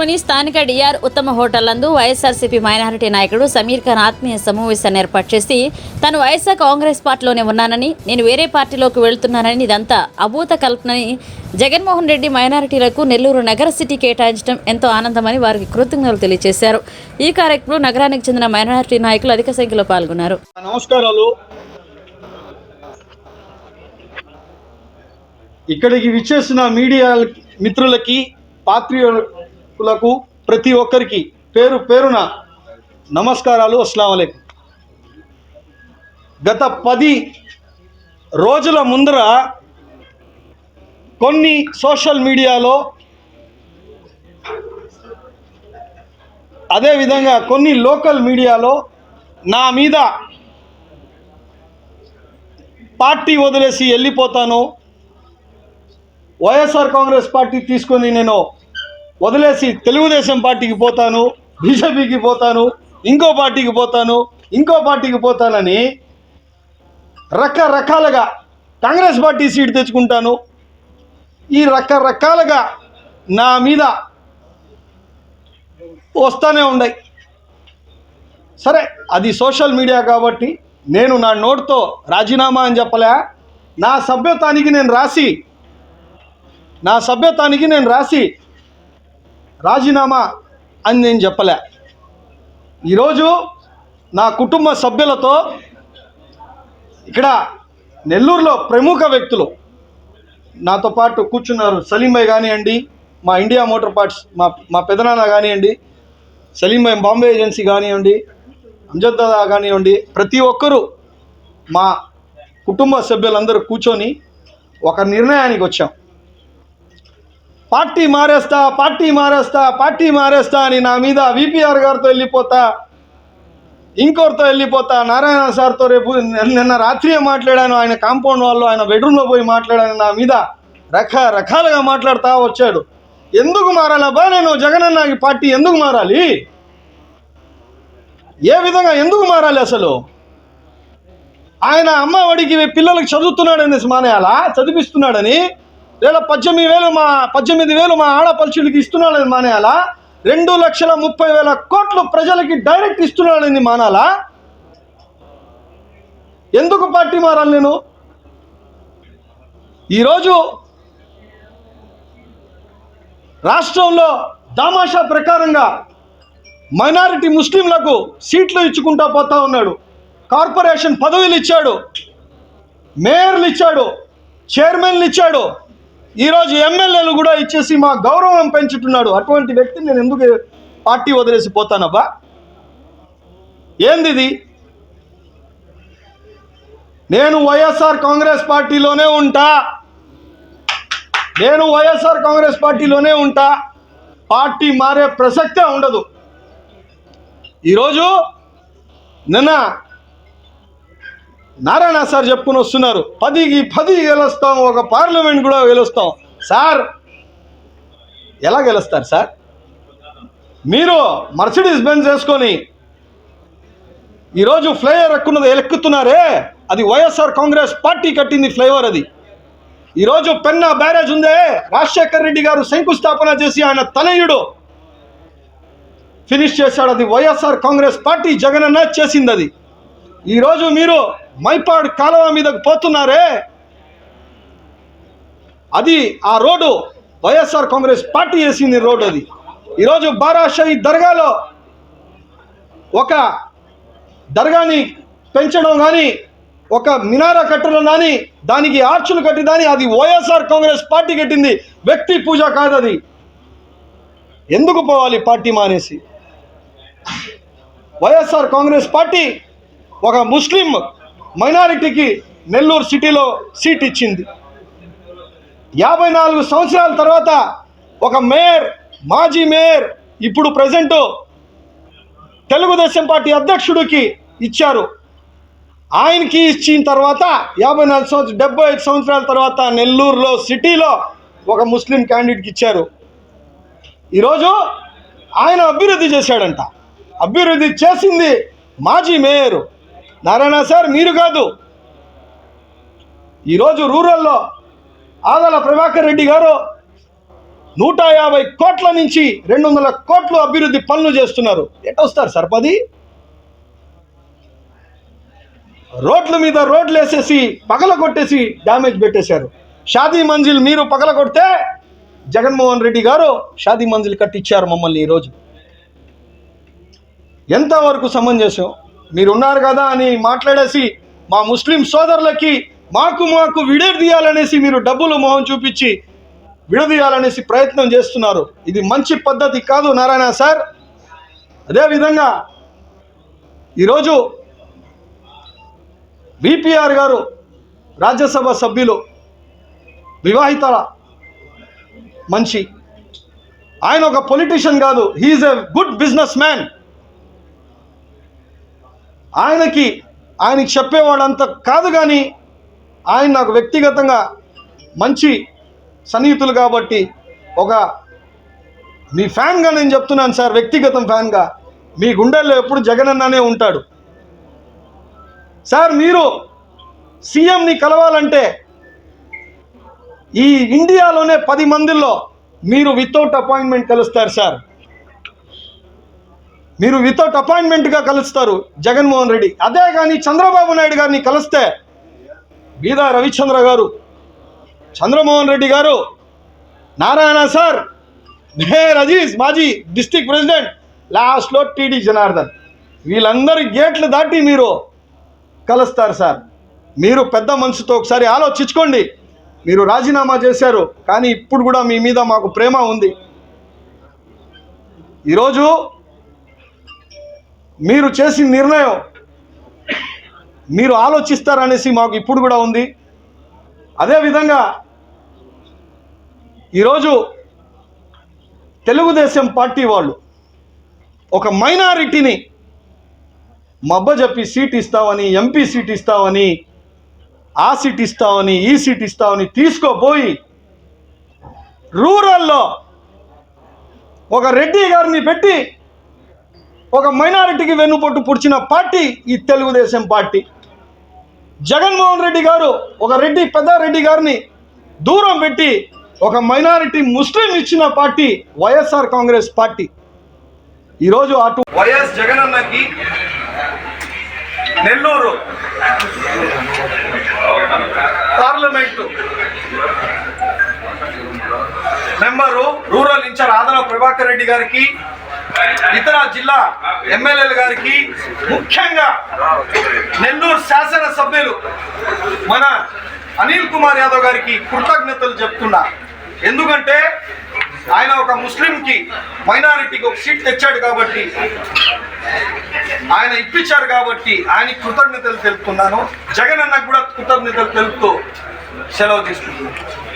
నగరంలోని స్థానిక డిఆర్ ఉత్తమ హోటల్ నందు వైఎస్ఆర్సీపీ మైనారిటీ నాయకుడు సమీర్ ఖాన్ ఆత్మీయ సమావేశాన్ని ఏర్పాటు చేసి తాను వైఎస్ఆర్ కాంగ్రెస్ పార్టీలోనే ఉన్నానని నేను వేరే పార్టీలోకి వెళ్తున్నానని ఇదంతా అభూత కల్పనని జగన్మోహన్ రెడ్డి మైనారిటీలకు నెల్లూరు నగర సిటీ కేటాయించడం ఎంతో ఆనందమని వారికి కృతజ్ఞతలు తెలియజేశారు. ఈ కార్యక్రమంలో నగరానికి చెందిన మైనారిటీ నాయకులు అధిక సంఖ్యలో పాల్గొన్నారు. నమస్కారాలు. ఇక్కడికి విచ్చేసిన మీడియా మిత్రులకి లకు ప్రతి ఒక్కరికి పేరు పేరున నమస్కారాలు అస్సలం గత పది రోజుల ముందర కొన్ని సోషల్ మీడియాలో అదేవిధంగా కొన్ని లోకల్ మీడియాలో నా మీద పార్టీ వదిలేసి వెళ్ళిపోతాను వైఎస్ఆర్ కాంగ్రెస్ పార్టీ తీసుకొని నేను వదిలేసి తెలుగుదేశం పార్టీకి పోతాను బీజేపీకి పోతాను ఇంకో పార్టీకి పోతాను ఇంకో పార్టీకి పోతానని రకరకాలుగా కాంగ్రెస్ పార్టీ సీట్ తెచ్చుకుంటాను. ఈ రకరకాలుగా నా మీద వస్తూనే ఉన్నాయి. సరే అది సోషల్ మీడియా కాబట్టి నేను నా నోట్తో రాజీనామా అని చెప్పలే. నా సభ్యతానికి నేను రాసి నా సభ్యతానికి నేను రాసి రాజీనామా అని నేను చెప్పలే. ఈరోజు నా కుటుంబ సభ్యులతో ఇక్కడ నెల్లూరులో ప్రముఖ వ్యక్తులు నాతో పాటు కూర్చున్నారు. సలీం భాయ్ కానివ్వండి మా ఇండియా మోటార్ పార్ట్స్ మా మా పెదనాన్న కానివ్వండి సలీం భాయ్ బాంబే ఏజెన్సీ కానివ్వండి అంజద్ దాదా కానివ్వండి ప్రతి ఒక్కరూ మా కుటుంబ సభ్యులందరూ కూర్చొని ఒక నిర్ణయానికి వచ్చాం. పార్టీ మారేస్తా పార్టీ మారేస్తా పార్టీ మారేస్తా అని నా మీద విపిఆర్ గారితో వెళ్ళిపోతా ఇంకోరితో వెళ్ళిపోతా నారాయణ సార్తో రేపు నిన్న రాత్రియే మాట్లాడాను ఆయన కాంపౌండ్ వాళ్ళు ఆయన బెడ్రూమ్లో పోయి మాట్లాడాను నా మీద రకరకాలుగా మాట్లాడుతూ వచ్చాడు. ఎందుకు మారాలబ్బా నేను? జగనన్నకి పార్టీ ఎందుకు మారాలి? ఏ విధంగా ఎందుకు మారాలి అసలు? ఆయన అమ్మ ఒడికి పిల్లలకు చదువుతున్నాడని మానేయాలా? చదివిస్తున్నాడని? లేదా పద్దెనిమిది వేలు మా పద్దెనిమిది వేలు మా ఆడపడుచులకి ఇస్తున్నాడని మానేయాలా? రెండు లక్షల ముప్పై వేల కోట్లు ప్రజలకి డైరెక్ట్ ఇస్తున్నాడని మానాలా? ఎందుకు పార్టీ మారాలి నేను? ఈరోజు రాష్ట్రంలో దామాషా ప్రకారంగా మైనారిటీ ముస్లింలకు సీట్లు ఇచ్చుకుంటా పోతా ఉన్నాడు. కార్పొరేషన్ పదవులు ఇచ్చాడు. మేయర్లు ఇచ్చాడు. చైర్మన్లు ఇచ్చాడు. ఈరోజు ఎమ్మెల్యేలు కూడా ఇచ్చేసి మా గౌరవం పెంచుతున్నాడు. అటువంటి వ్యక్తిని నేను ఎందుకు పార్టీ వదిలేసి పోతానబ్బా? ఏందిది? నేను వైఎస్ఆర్ కాంగ్రెస్ పార్టీలోనే ఉంటా. నేను వైఎస్ఆర్ కాంగ్రెస్ పార్టీలోనే ఉంటా. పార్టీ మారే ప్రసక్తే ఉండదు. ఈరోజు నిన్న నారాయణ సార్ చెప్పుకుని వస్తున్నారు. పదికి పది గెలుస్తాం ఒక పార్లమెంట్ కూడా గెలుస్తాం. సార్ ఎలా గెలుస్తారు సార్? మీరు మర్సిడీస్ బెంజ్ చేసుకొని ఈరోజు ఫ్లైఓవర్ ఎక్కున్నది ఎలెక్కుతున్నారే అది వైఎస్ఆర్ కాంగ్రెస్ పార్టీ కట్టింది ఫ్లైఓవర్ అది. ఈరోజు పెన్నా బ్యారేజ్ ఉందే? రాజశేఖర్ రెడ్డి గారు శంకుస్థాపన చేసి ఆయన తనయుడు ఫినిష్ చేశాడు. అది వైఎస్ఆర్ కాంగ్రెస్ పార్టీ జగనన్న చేసింది అది. ఈరోజు మీరు మైపాడ్ కాలువ మీదకు పోతున్నారే? అది ఆ రోడ్డు వైఎస్ఆర్ కాంగ్రెస్ పార్టీ వేసింది రోడ్డు అది. ఈరోజు బారాషాయి దర్గాలో ఒక దర్గాని పెంచడం కానీ ఒక మినారా కట్టడం కానీ దానికి ఆర్చులు కట్టి దాని అది వైఎస్ఆర్ కాంగ్రెస్ పార్టీ కట్టింది. వ్యక్తి పూజ కాదు అది. ఎందుకు పోవాలి పార్టీ మానేసి? వైఎస్ఆర్ కాంగ్రెస్ పార్టీ ఒక ముస్లిం మైనారిటీకి నెల్లూరు సిటీలో సీట్ ఇచ్చింది. యాభై నాలుగు సంవత్సరాల తర్వాత ఒక మేయర్ మాజీ మేయర్ ఇప్పుడు ప్రజెంట్ తెలుగుదేశం పార్టీ అధ్యక్షుడికి ఇచ్చారు. ఆయనకి ఇచ్చిన తర్వాత యాభై నాలుగు సంవత్సరం డెబ్బై ఐదు సంవత్సరాల తర్వాత నెల్లూరులో సిటీలో ఒక ముస్లిం క్యాండిడేట్కి ఇచ్చారు. ఈరోజు ఆయన అభివృద్ధి చేశాడంట. అభివృద్ధి చేసింది మాజీ మేయరు. నారాయణ సార్ మీరు కాదు. ఈరోజు రూరల్లో ఆదల ప్రభాకర్ రెడ్డి గారు నూట యాభై కోట్ల నుంచి రెండు వందల కోట్లు అభివృద్ధి పనులు చేస్తున్నారు. ఎటొస్తారు సర్పది రోడ్ల మీద రోడ్లు వేసేసి పగల కొట్టేసి డ్యామేజ్ పెట్టేశారు. షాదీ మంజిల్ మీరు పగల కొడితే జగన్మోహన్ రెడ్డి గారు షాదీ మంజిల్ కట్టించారు మమ్మల్ని ఈరోజు. ఎంతవరకు సమంజసం? మీరు ఉన్నారు కదా అని మాట్లాడేసి మా ముస్లిం సోదరులకి మాకు మాకు విడదీయాలనేసి మీరు డబ్బులు మొహం చూపించి విడదీయాలనేసి ప్రయత్నం చేస్తున్నారు. ఇది మంచి పద్ధతి కాదు నారాయణ సార్. అదేవిధంగా ఈరోజు బీపీఆర్ గారు రాజ్యసభ సభ్యులు వివాహిత మంచి. ఆయన ఒక పొలిటీషియన్ కాదు. He's a good businessman ఆయనకి ఆయనకి చెప్పేవాడంత కాదు కానీ ఆయన నాకు వ్యక్తిగతంగా మంచి సన్నిహితులు కాబట్టి ఒక మీ ఫ్యాన్గా నేను చెప్తున్నాను సార్ వ్యక్తిగతం ఫ్యాన్గా. మీ గుండెల్లో ఎప్పుడు జగన్ అన్ననే ఉంటాడు. సార్ మీరు సీఎంని కలవాలంటే ఈ ఇండియాలోనే పది మందిల్లో మీరు వితౌట్ అపాయింట్మెంట్ కలుస్తారు సార్. మీరు వితౌట్ అపాయింట్మెంట్గా కలుస్తారు జగన్మోహన్ రెడ్డి. అదే కానీ చంద్రబాబు నాయుడు గారిని కలిస్తే బీదా రవిచంద్ర గారు. చంద్రమోహన్ రెడ్డి గారు నారాయణ సార్ మేయర్ అజీజ్ మాజీ డిస్టిక్ ప్రెసిడెంట్ లాస్ట్లో టీడీ జనార్దన్. వీళ్ళందరి గేట్లు దాటి మీరు కలుస్తారు సార్. మీరు పెద్ద మనసుతో ఒకసారి ఆలోచించుకోండి. మీరు రాజీనామా చేశారు కానీ ఇప్పుడు కూడా మీ మీద మాకు ప్రేమ ఉంది. ఈరోజు మీరు చేసిన నిర్ణయం మీరు ఆలోచిస్తారనేసి మాకు ఇప్పుడు కూడా ఉంది. అదేవిధంగా ఈరోజు తెలుగుదేశం పార్టీ వాళ్ళు ఒక మైనారిటీని మబ్బ చెప్పి సీట్ ఇస్తామని ఎంపీ సీట్ ఇస్తామని ఆ సీట్ ఇస్తామని ఈ సీట్ ఇస్తామని తీసుకోపోయి రూరల్లో ఒక రెడ్డి గారిని పెట్టి ఒక మైనారిటీకి వెన్నుపొట్టు పుడిచిన పార్టీ ఈ తెలుగుదేశం పార్టీ. జగన్మోహన్ రెడ్డి గారు ఒక రెడ్డి పెద్ద రెడ్డి గారిని దూరం పెట్టి ఒక మైనారిటీ ముస్లిం ఇచ్చిన పార్టీ వైఎస్ఆర్ కాంగ్రెస్ పార్టీ. ఈరోజు అటు వైఎస్ జగన్ అన్నకి Nellore parliament member rural in-charge Adana Prabhakar Reddy గారికి ఇతర జిల్లా ఎమ్మెల్యేల గారికి ముఖ్యంగా నెల్లూరు శాసన సభ్యులు మన అనిల్ కుమార్ యాదవ్ గారికి కృతజ్ఞతలు చెప్తున్నా. ఎందుకంటే ఆయన ఒక ముస్లింకి మైనారిటీకి ఒక సీట్ తెచ్చాడు కాబట్టి ఆయన ఇప్పించారు కాబట్టి ఆయన కృతజ్ఞతలు తెలుపుతున్నాను. జగన్ అన్నకు కూడా కృతజ్ఞతలు తెలుపుతూ సెలవు తీసుకుంటున్నాను.